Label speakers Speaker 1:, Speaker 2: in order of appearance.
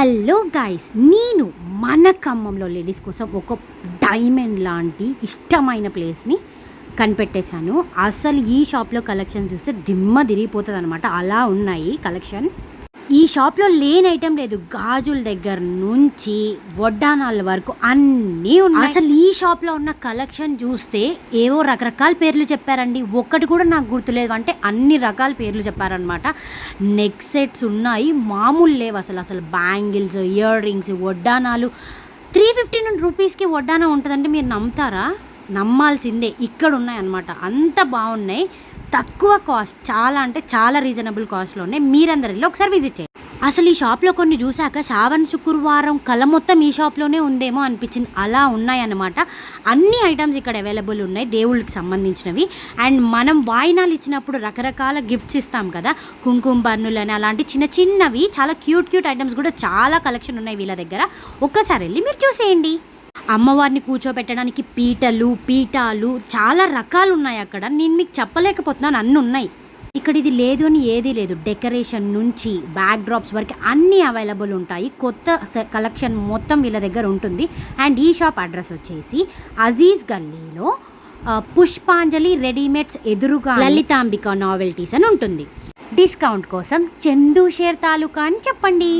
Speaker 1: Hello guys నేను మన ఖమ్మంలో లేడీస్ కోసం ఒక డైమండ్ లాంటి ఇష్టమైన ప్లేస్ని కనిపెట్టేశాను. అసలు ఈ షాప్లో కలెక్షన్ చూస్తే దిమ్మ తిరిగిపోతుంది అనమాట అలా ఉన్నాయి కలెక్షన్ ఈ షాప్లో లేని ఐటెం లేదు. గాజుల దగ్గర నుంచి వడ్డానాల వరకు అన్నీ ఉన్నాయి. అసలు ఈ షాప్లో ఉన్న కలెక్షన్ చూస్తే ఏవో రకరకాల పేర్లు చెప్పారండి. ఒక్కటి కూడా నాకు గుర్తులేదు. అంటే అన్ని రకాల పేర్లు చెప్పారనమాట నెక్ సెట్స్ ఉన్నాయి. మామూలు లేవు అసలు. అసలు బ్యాంగిల్స్ ఇయర్ రింగ్స్ వడ్డానాలు త్రీ ఫిఫ్టీన్ రూపీస్కి వడ్డానా ఉంటుందంటే మీరు నమ్ముతారా? నమ్మాల్సిందే. ఇక్కడ ఉన్నాయి అనమాట అంత బాగున్నాయి. తక్కువ కాస్ట్ చాలా అంటే చాలా రీజనబుల్ కాస్ట్లో ఉన్నాయి. ఒకసారి విజిట్ చేయండి. అసలు ఈ షాప్లో కొన్ని చూశాక శ్రావణ శుక్రవారం కల మొత్తం ఈ షాప్లోనే ఉందేమో అనిపించింది. అలా ఉన్నాయన్నమాట. అన్ని ఐటమ్స్ ఇక్కడ అవైలబుల్ ఉన్నాయి దేవుళ్ళకి సంబంధించినవి. అండ్ మనం వాయినాలు ఇచ్చినప్పుడు రకరకాల గిఫ్ట్స్ ఇస్తాం కదా. కుంకుమ బర్నులు అని అలాంటి చిన్న చిన్నవి చాలా క్యూట్ క్యూట్ ఐటమ్స్ కూడా చాలా కలెక్షన్ ఉన్నాయి వీళ్ళ దగ్గర. ఒక్కసారి వెళ్ళి మీరు చూసేయండి. అమ్మవారిని కూర్చోబెట్టడానికి పీటలు పీఠాలు చాలా రకాలు ఉన్నాయి అక్కడ. నేను మీకు చెప్పలేకపోతున్నాను అన్నీ ఉన్నాయి ఇక్కడ ఇది లేదు అని ఏదీ లేదు. డెకరేషన్ నుంచి బ్యాక్ డ్రాప్స్ వరకు అన్నీ అవైలబుల్ ఉంటాయి. కొత్త కలెక్షన్ మొత్తం వీళ్ళ దగ్గర ఉంటుంది. అండ్ ఈ షాప్ అడ్రస్ వచ్చేసి అజీజ్ గల్లీలో పుష్పాంజలి రెడీమేడ్స్ ఎదురుగా లలితాంబిక నావెల్టీస్ అని ఉంటుంది. డిస్కౌంట్ కోసం చందు షేర్ తాలూకా అని చెప్పండి.